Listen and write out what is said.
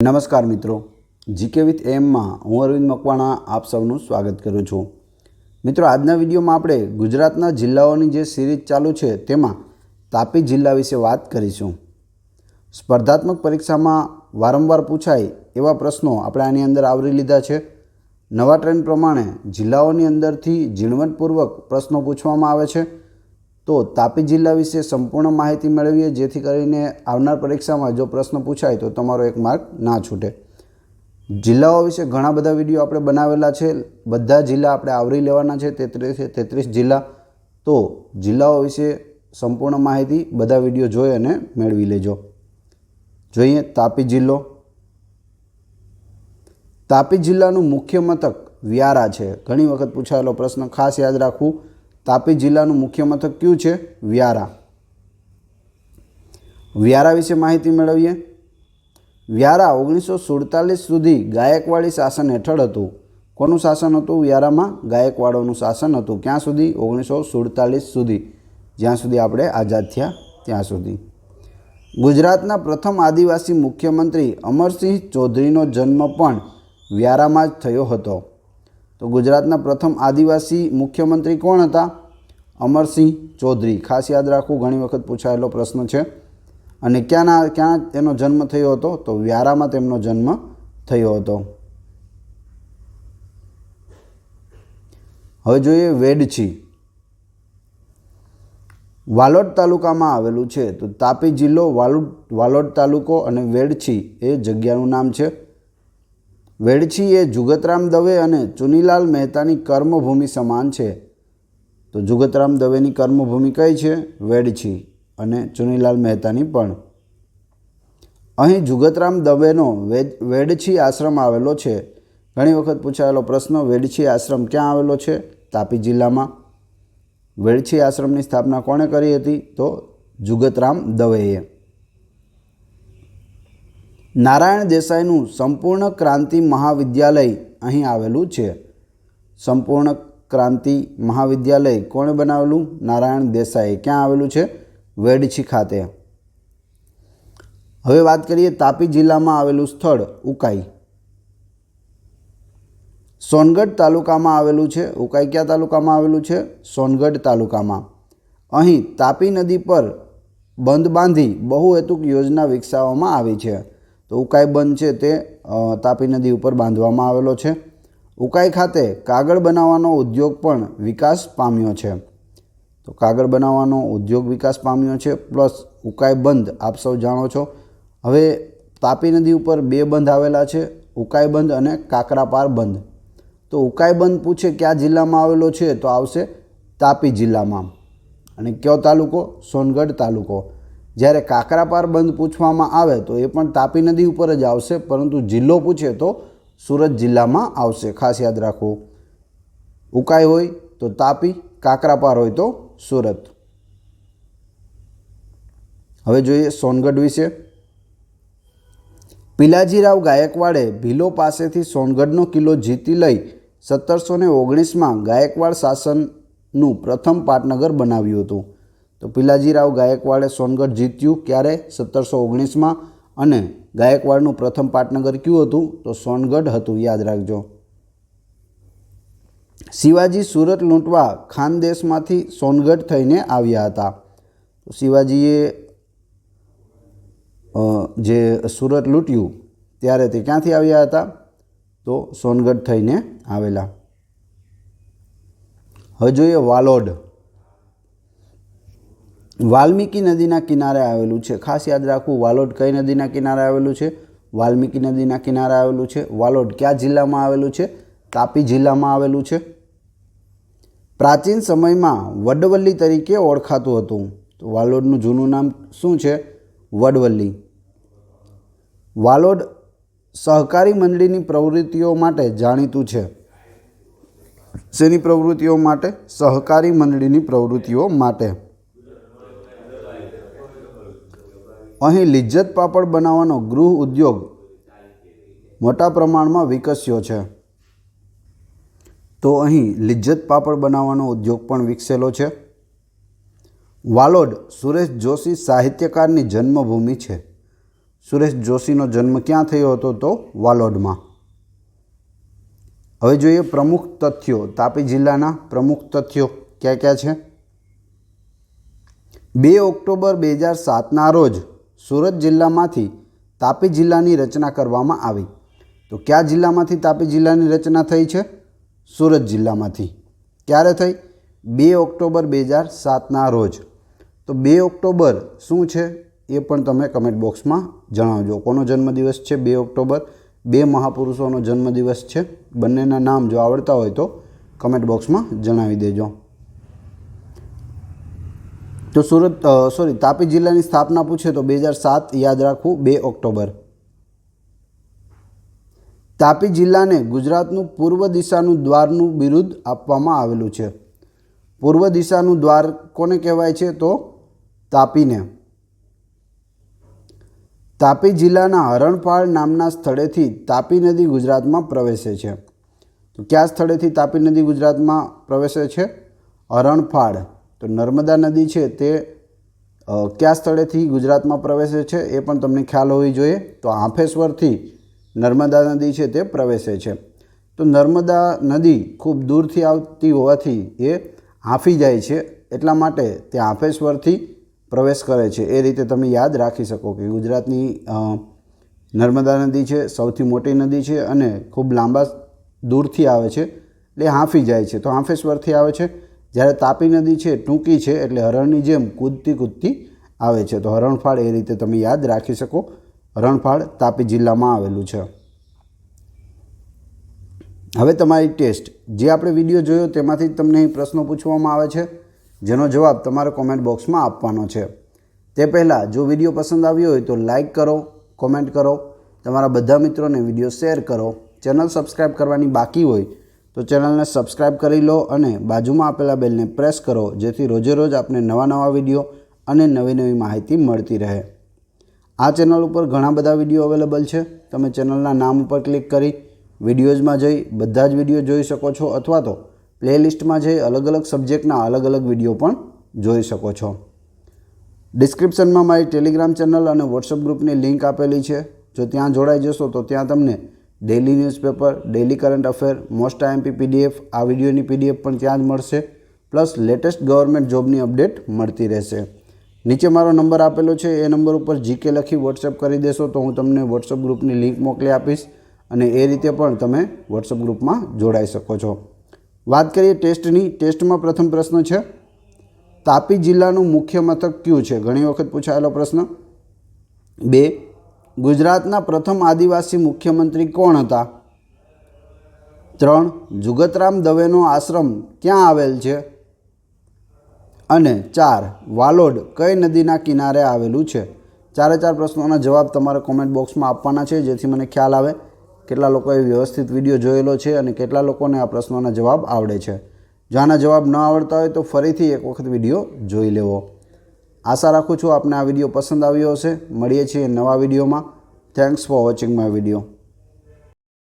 નમસ્કાર મિત્રો. GK with એમમાં હું અરવિંદ મકવાણા આપ સૌનું સ્વાગત કરું છું. મિત્રો, આજના વિડીયોમાં આપણે ગુજરાતના જિલ્લાઓની જે સિરીઝ ચાલુ છે તેમાં તાપી જિલ્લા વિશે વાત કરીશું. સ્પર્ધાત્મક પરીક્ષામાં વારંવાર પૂછાય એવા પ્રશ્નો આપણે આની અંદર આવરી લીધા છે. નવા ટ્રેન્ડ પ્રમાણે જિલ્લાઓની અંદરથી ઝીણવટપૂર્વક પ્રશ્નો પૂછવામાં આવે છે. તો તાપી જિલ્લા વિશે સંપૂર્ણ માહિતી મેળવીએ, જેથી કરીને આવનાર પરીક્ષામાં જો પ્રશ્ન પૂછાય તો તમારો એક માર્ક ના છૂટે. જિલ્લાઓ વિશે ઘણા બધા વીડિયો આપણે બનાવેલા છે. બધા જિલ્લા આપણે આવરી લેવાના છે. તેત્રીસ તેત્રીસ જિલ્લા. તો જિલ્લાઓ વિશે સંપૂર્ણ માહિતી બધા વીડિયો જોઈ અને મેળવી લેજો. જોઈએ તાપી જિલ્લો. તાપી જિલ્લાનું મુખ્ય મથક વ્યારા છે. ઘણી વખત પૂછાયેલો પ્રશ્ન ખાસ યાદ રાખવું. તાપી જિલ્લાનું મુખ્ય મથક કયું છે? વ્યારા. વ્યારા વિશે માહિતી મેળવીએ. વ્યારા ઓગણીસો સુડતાલીસ સુધી ગાયકવાડી શાસન હેઠળ હતું. કોનું શાસન હતું? વ્યારામાં ગાયકવાડોનું શાસન હતું. ક્યાં સુધી? ઓગણીસો સુડતાલીસ સુધી. જ્યાં સુધી આપણે આઝાદ થયા ત્યાં સુધી. ગુજરાતના પ્રથમ આદિવાસી મુખ્યમંત્રી અમરસિંહ ચૌધરીનો જન્મ પણ વ્યારામાં જ થયો હતો. તો ગુજરાતના પ્રથમ આદિવાસી મુખ્યમંત્રી કોણ હતા? અમરસિંહ ચૌધરી. ખાસ યાદ રાખવું, ઘણી વખત પૂછાયેલો પ્રશ્ન છે. અને ક્યાંના, ક્યાં તેનો જન્મ થયો હતો? તો વ્યારામાં તેમનો જન્મ થયો હતો. હવે જોઈએ વેડછી. વાલોડ તાલુકામાં આવેલું છે. તો તાપી જિલ્લો વાલોડ વાલોડ તાલુકો અને વેડછી એ જગ્યાનું નામ છે. વેડછી એ જુગતરામ દવે અને ચુનીલાલ મહેતાની કર્મભૂમિ સમાન છે. તો જુગતરામ દવેની કર્મભૂમિ કઈ છે? વેડછી અને ચુનીલાલ મહેતાની પણ. અહીં જુગતરામ દવેનો વેદ, વેડછી આશ્રમ આવેલો છે. ઘણી વખત પૂછાયેલો પ્રશ્ન, વેડછી આશ્રમ ક્યાં આવેલો છે? તાપી જિલ્લામાં. વેડછી આશ્રમની સ્થાપના કોણે કરી હતી? તો જુગતરામ દવેએ. નારાયણ દેસાઈનું સંપૂર્ણ ક્રાંતિ મહાવિદ્યાલય અહીં આવેલું છે. સંપૂર્ણ ક્રાંતિ મહાવિદ્યાલય કોણે બનાવેલું? નારાયણ દેસાઈ ક્યાં આવેલું છે? વેડછી ખાતે. હવે વાત કરીએ તાપી જિલ્લામાં આવેલું સ્થળ, ઉકાઈ. સોનગઢ તાલુકામાં આવેલું છે. ઉકાઈ કયા તાલુકામાં આવેલું છે? સોનગઢ તાલુકામાં. અહીં તાપી નદી પર બંધ બાંધી બહુહેતુક યોજના વિકસાવવામાં આવી છે. તો ઉકાઈ બંધ છે તે તાપી નદી ઉપર બાંધવામાં આવેલો છે. ઉકાઈ ખાતે કાગળ બનાવવાનો ઉદ્યોગ પણ વિકાસ પામ્યો છે. તો કાગળ બનાવવાનો ઉદ્યોગ વિકાસ પામ્યો છે, પ્લસ ઉકાઈ બંધ આપ સૌ જાણો છો. હવે તાપી નદી ઉપર બે બંધ આવેલા છે, ઉકાઈ બંધ અને કાકરાપાર બંધ. તો ઉકાઈ બંધ પૂછે કયા જિલ્લામાં આવેલો છે, તો આવશે તાપી જિલ્લામાં. અને કયો તાલુકો? સોનગઢ તાલુકો. જ્યારે કાકરાપાર બંધ પૂછવામાં આવે તો એ પણ તાપી નદી ઉપર જ આવશે, પરંતુ જિલ્લો પૂછે તો સુરત જિલ્લામાં આવશે. ખાસ યાદ રાખવું ઉકાઈ હોય તો તાપી, કાકરાપાર હોય તો સુરત. હવે જોઈએ સોનગઢ વિશે. પિલાજીરાવ ગાયકવાડે ભીલો પાસેથી સોનગઢનો કિલ્લો જીતી લઈ સત્તરસો ને ઓગણીસમાં ગાયકવાડ શાસનનું પ્રથમ પાટનગર બનાવ્યું હતું. તો પિલાજીરાવ ગાયકવાડે સોનગઢ જીત્યું. ક્યારે? સત્તરસો ઓગણીસમાં અને ગાયકવાડનું પ્રથમ પાટનગર કયું હતું? તો સોનગઢ હતું, યાદ રાખજો. શિવાજી સુરત લૂંટવા ખાનદેશમાંથી સોનગઢ થઈને આવ્યા હતા. શિવાજીએ જે સુરત લૂંટ્યું, ત્યારે તે ક્યાંથી આવ્યા હતા? તો સોનગઢ થઈને આવેલા. હજુ એ વાલોડ વાલ્મીકી નદીના કિનારે આવેલું છે. ખાસ યાદ રાખવું, વાલોડ કઈ નદીના કિનારે આવેલું છે? વાલ્મીકી નદીના કિનારે આવેલું છે. વાલોડ કયા જિલ્લામાં આવેલું છે? તાપી જિલ્લામાં આવેલું છે. પ્રાચીન સમયમાં વડવલ્લી તરીકે ઓળખાતું હતું. તો વાલોડનું જૂનું નામ શું છે? વડવલ્લી. વાલોડ સહકારી મંડળીની પ્રવૃત્તિઓ માટે જાણીતું છે. શેની પ્રવૃત્તિઓ માટે? સહકારી મંડળીની પ્રવૃત્તિઓ માટે. અહીં લિજ્જત પાપડ બનાવવાનો ગૃહ ઉદ્યોગ મોટા પ્રમાણમાં વિકસ્યો છે. તો અહીં લિજ્જત પાપડ બનાવવાનો ઉદ્યોગ પણ વિકસેલો છે. વાલોડ સુરેશ જોશી સાહિત્યકારની જન્મભૂમિ છે. સુરેશ જોશીનો જન્મ ક્યાં થયો હતો તો વાલોડમાં? હવે જોઈએ પ્રમુખ તથ્યો. તાપી જિલ્લાના પ્રમુખ તથ્યો ક્યાં ક્યાં છે? બે ઓક્ટોબર બે હજાર સાતના રોજ સુરત જિલ્લામાંથી તાપી જિલ્લાની રચના કરવામાં આવી. તો કયા જિલ્લામાંથી તાપી જિલ્લાની રચના થઈ છે? સુરત જિલ્લામાંથી. ક્યારે થઈ? બે ઓક્ટોબર બે હજાર સાતના રોજ. તો બે ઓક્ટોબર શું છે એ પણ તમે કમેન્ટ બોક્સમાં જણાવજો. કોનો જન્મદિવસ છે બે ઓક્ટોબર? બે મહાપુરુષોનો જન્મદિવસ છે. બંનેના નામ જો આવડતા હોય તો કમેન્ટ બોક્સમાં જણાવી દેજો. તો સુરત સોરી તાપી જિલ્લાની સ્થાપના પૂછે તો બે હજાર સાત યાદ રાખવું, બે ઓક્ટોબર. તાપી જિલ્લાને ગુજરાતનું પૂર્વ દિશાનું દ્વારનું બિરુદ આપવામાં આવેલું છે. પૂર્વ દિશાનું દ્વાર કોને કહેવાય છે તો તાપીને. તાપી જિલ્લાના હરણફાળ નામના સ્થળેથી તાપી નદી ગુજરાતમાં પ્રવેશે છે. તો કયા સ્થળેથી તાપી નદી ગુજરાતમાં પ્રવેશે છે? હરણફાળ. તો નર્મદા નદી છે તે કયા સ્થળેથી ગુજરાતમાં પ્રવેશે છે એ પણ તમને ખ્યાલ હોવી જોઈએ. તો આંફેશ્વરથી નર્મદા નદી છે તે પ્રવેશે છે. તો નર્મદા નદી ખૂબ દૂરથી આવતી હોવાથી એ હાંફી જાય છે. એટલા માટે તે આંફેશ્વરથી પ્રવેશ કરે છે. એ રીતે તમે યાદ રાખી શકો કે ગુજરાતની નર્મદા નદી છે, સૌથી મોટી નદી છે અને ખૂબ લાંબા દૂરથી આવે છે. એટલે હાંફી જાય છે. તો હાંફેશ્વરથી આવે છે. જ્યારે તાપી નદી છે, ટૂંકી છે, એટલે હરણની જેમ કૂદતી કૂદતી આવે છે. તો હરણફાળ એ રીતે તમે યાદ રાખી શકો. હરણફાળ તાપી જિલ્લામાં આવેલું છે. હવે તમારી ટેસ્ટ. જે આપણે વીડિયો જોયો તેમાંથી તમને પ્રશ્નો પૂછવામાં આવે છે. જેનો જવાબ તમારે કોમેન્ટ બોક્સમાં આપવાનો છે. તે પહેલાં જો વીડિયો પસંદ આવ્યો હોય તો લાઈક કરો કોમેન્ટ કરો. તમારા બધા મિત્રોને વીડિયો શેર કરો. ચેનલ સબસ્ક્રાઈબ કરવાની બાકી હોય તો ચેનલને સબસ્ક્રાઈબ કરી લો અને બાજુમાં આપેલા બેલને પ્રેસ કરો, જેથી રોજે રોજ આપને નવા નવા વીડિયો અને નવી નવી માહિતી મળતી રહે. આ ચેનલ ઉપર ઘણા બધા વીડિયો અવેલેબલ છે. તમે ચેનલના નામ ઉપર ક્લિક કરી વિડીયોઝમાં જઈ બધા જ વીડિયો જોઈ શકો છો અથવા તો પ્લેલિસ્ટમાં જઈ અલગ અલગ સબ્જેક્ટના અલગ અલગ વીડિયો પણ જોઈ શકો છો. ડિસ્ક્રિપ્શનમાં મારી ટેલિગ્રામ ચેનલ અને વોટ્સઅપ ગ્રુપની લિંક આપેલી છે. જો ત્યાં જોડાઈ જશો તો ત્યાં તમને daily newspaper daily current affair most IMP PDF આ વિડીયોની પીડીએફ પણ ત્યાં જ મળશે. પ્લસ લેટેસ્ટ ગવર્મેન્ટ જોબની અપડેટ મળતી રહેશે. નીચે મારો નંબર આપેલો છે, એ નંબર ઉપર જીકે લખી વોટ્સઅપ કરી દેશો તો હું તમને વોટ્સઅપ ગ્રુપની લિંક મોકલી આપીશ અને એ રીતે પણ તમે વોટ્સઅપ ગ્રુપમાં જોડાઈ શકો છો. વાત કરીએ ટેસ્ટની ટેસ્ટમાં પ્રથમ પ્રશ્ન છે, તાપી જિલ્લાનું મુખ્ય મથક કયું છે? ઘણી વખત પૂછાયેલો પ્રશ્ન. બે ગુજરાતના પ્રથમ આદિવાસી મુખ્યમંત્રી કોણ હતા? ત્રણ, જુગતરામ દવેનો આશ્રમ ક્યાં આવેલ છે? અને ચાર, વાલોડ કઈ નદીના કિનારે આવેલું છે? ચારે ચાર પ્રશ્નોના જવાબ તમારે કોમેન્ટ બોક્સમાં આપવાના છે, જેથી મને ખ્યાલ આવે કેટલા લોકોએ વ્યવસ્થિત વીડિયો જોયેલો છે અને કેટલા લોકોને આ પ્રશ્નોના જવાબ આવડે છે. જો આના જવાબ ન આવડતા હોય તો ફરીથી એક વખત વીડિયો જોઈ લેવો. આશા રાખું છું આપને આ વીડિયો પસંદ આવ્યો હશે. મળીએ છીએ નવા વિડીયોમાં. Thanks for watching my video